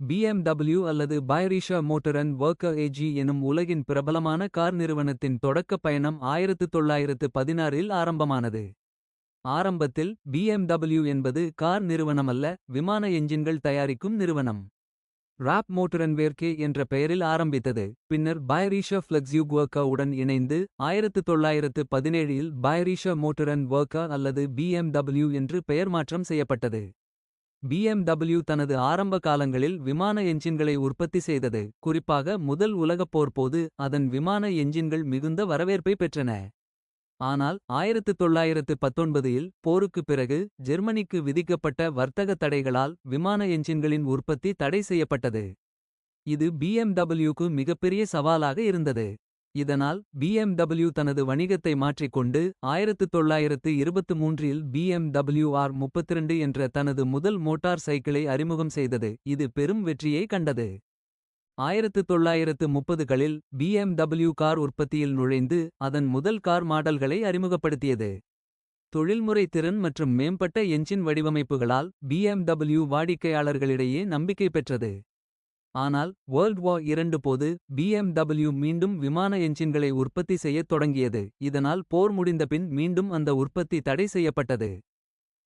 BMW அல்லது பைரிஷா மோட்டரன் worker AG எனும் உலகின் பிரபலமான கார் நிறுவனத்தின் தொடக்கப் பயணம் ஆயிரத்து தொள்ளாயிரத்து பதினாறில் ஆரம்பமானது. ஆரம்பத்தில் பிஎம்டபிள்யூ என்பது கார் நிறுவனமல்ல விமான எஞ்சின்கள் தயாரிக்கும் நிறுவனம். ராப் மோட்டரன்வேர்கே என்ற பெயரில் ஆரம்பித்தது பின்னர் பைரிஷா ஃப்ளெக்ஸ்யூக்வர்க்கா உடன் இணைந்து ஆயிரத்து தொள்ளாயிரத்து பதினேழில் பைரிஷா மோட்டரன் வொர்க்கா அல்லது பிஎம்டபிள்யூ என்று பெயர் மாற்றம் செய்யப்பட்டது. பிஎம்டபிள்யூ தனது ஆரம்ப காலங்களில் விமான எஞ்சின்களை உற்பத்தி செய்தது குறிப்பாக முதல் உலகப் போர் போது அதன் விமான எஞ்சின்கள் மிகுந்த வரவேற்பை பெற்றன. ஆனால் ஆயிரத்து தொள்ளாயிரத்து பத்தொன்பதில் போருக்குப் பிறகு ஜெர்மனிக்கு விதிக்கப்பட்ட வர்த்தக தடைகளால் விமான எஞ்சின்களின் உற்பத்தி தடை செய்யப்பட்டது. இது பிஎம்டபிள்யூக்கு மிகப்பெரிய சவாலாக இருந்தது. இதனால் பிஎம்டபிள்யூ தனது வணிகத்தை மாற்றிக்கொண்டு ஆயிரத்து தொள்ளாயிரத்து இருபத்து மூன்றில் பிஎம்டபிள்யூ ஆர் முப்பத்திரண்டு என்ற தனது முதல் மோட்டார் சைக்கிளை அறிமுகம் செய்தது இது பெரும் வெற்றியை கண்டது. ஆயிரத்து தொள்ளாயிரத்து முப்பதுகளில் பிஎம்டபிள்யூ கார் உற்பத்தியில் நுழைந்து அதன் முதல் கார் மாடல்களை அறிமுகப்படுத்தியது. தொழில்முறை திறன் மற்றும் மேம்பட்ட எஞ்சின் வடிவமைப்புகளால் பிஎம்டபிள்யூ வாடிக்கையாளர்களிடையே நம்பிக்கை பெற்றது. ஆனால் வேர்ல்ட் வார் இரண்டு போது பிஎம்டபிள்யூ மீண்டும் விமான எஞ்சின்களை உற்பத்தி செய்யத் தொடங்கியது இதனால் போர் முடிந்தபின் மீண்டும் அந்த உற்பத்தி தடை செய்யப்பட்டது.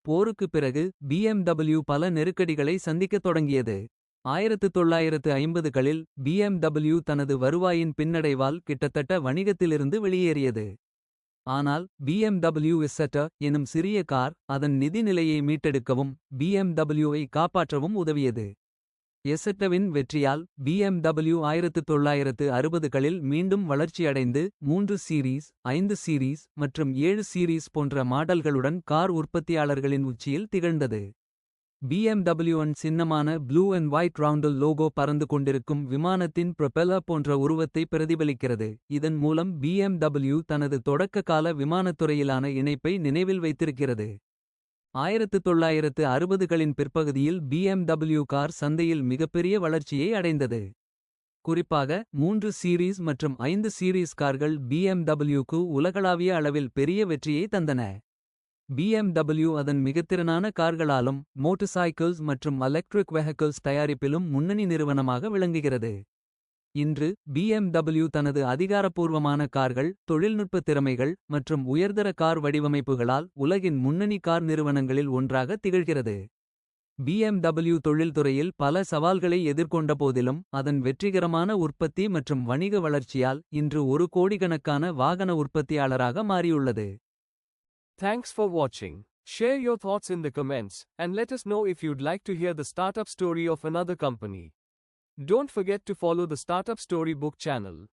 போருக்குப் பிறகு பிஎம்டபிள்யூ பல நெருக்கடிகளை சந்திக்கத் தொடங்கியது. ஆயிரத்து தொள்ளாயிரத்து ஐம்பதுகளில் பிஎம்டபிள்யூ தனது வருவாயின் பின்னடைவால் கிட்டத்தட்ட வணிகத்திலிருந்து வெளியேறியது. ஆனால் பிஎம்டபிள்யூ இசட்ட எனும் சிறிய கார் அதன் நிதி நிலையை மீட்டெடுக்கவும் பிஎம்டபிள்யூவை காப்பாற்றவும் உதவியது. எசட்டவின் வெற்றியால் பிஎம்டபிள்யூ ஆயிரத்து தொள்ளாயிரத்து அறுபதுகளில் மீண்டும் வளர்ச்சியடைந்து மூன்று சீரீஸ் ஐந்து சீரீஸ் மற்றும் ஏழு சீரீஸ் போன்ற மாடல்களுடன் கார் உற்பத்தியாளர்களின் உச்சியில் திகழ்ந்தது. பிஎம்டபிள்யூ அன் சின்னமான blue and white roundel logo பறந்து கொண்டிருக்கும் விமானத்தின் ப்ரொபெல்லா போன்ற உருவத்தை பிரதிபலிக்கிறது இதன் மூலம் பிஎம்டபிள்யூ தனது தொடக்க கால விமானத்துறையிலான இணைப்பை நினைவில் வைத்திருக்கிறது. 1960களின் பிற்பகுதியில் பிஎம்டபிள்யூ கார் சந்தையில் மிகப்பெரிய வளர்ச்சியை அடைந்தது. குறிப்பாக மூன்று சீரீஸ் மற்றும் ஐந்து சீரீஸ் கார்கள் பிஎம்டபிள்யூக்கு உலகளாவிய அளவில் பெரிய வெற்றியை தந்தன. பிஎம்டபிள்யூ அதன் மிகத்திறனான கார்களாலும் மோட்டர்சைக்கிள்ஸ் மற்றும் எலக்ட்ரிக் வெஹிக்கிள்ஸ் தயாரிப்பிலும் முன்னணி நிறுவனமாக விளங்குகிறது. இன்று BMW தனது அதிகாரப்பூர்வமான கார்கள் தொழில்நுட்ப திறமைகள் மற்றும் உயர்தர கார் வடிவமைப்புகளால் உலகின் முன்னணி கார் நிறுவனங்களில் ஒன்றாக திகழ்கிறது. BMW தொழில்துறையில் பல சவால்களை எதிர்கொண்ட போதிலும் அதன் வெற்றிகரமான உற்பத்தி மற்றும் வணிக வளர்ச்சியால் இன்று ஒரு கோடிக்கணக்கான வாகன உற்பத்தியாளராக மாறியுள்ளது. Thanks for watching. Share your thoughts in the comments and let us know if you'd like to hear the startup story of another company. Don't forget to follow the Startup Storybook channel.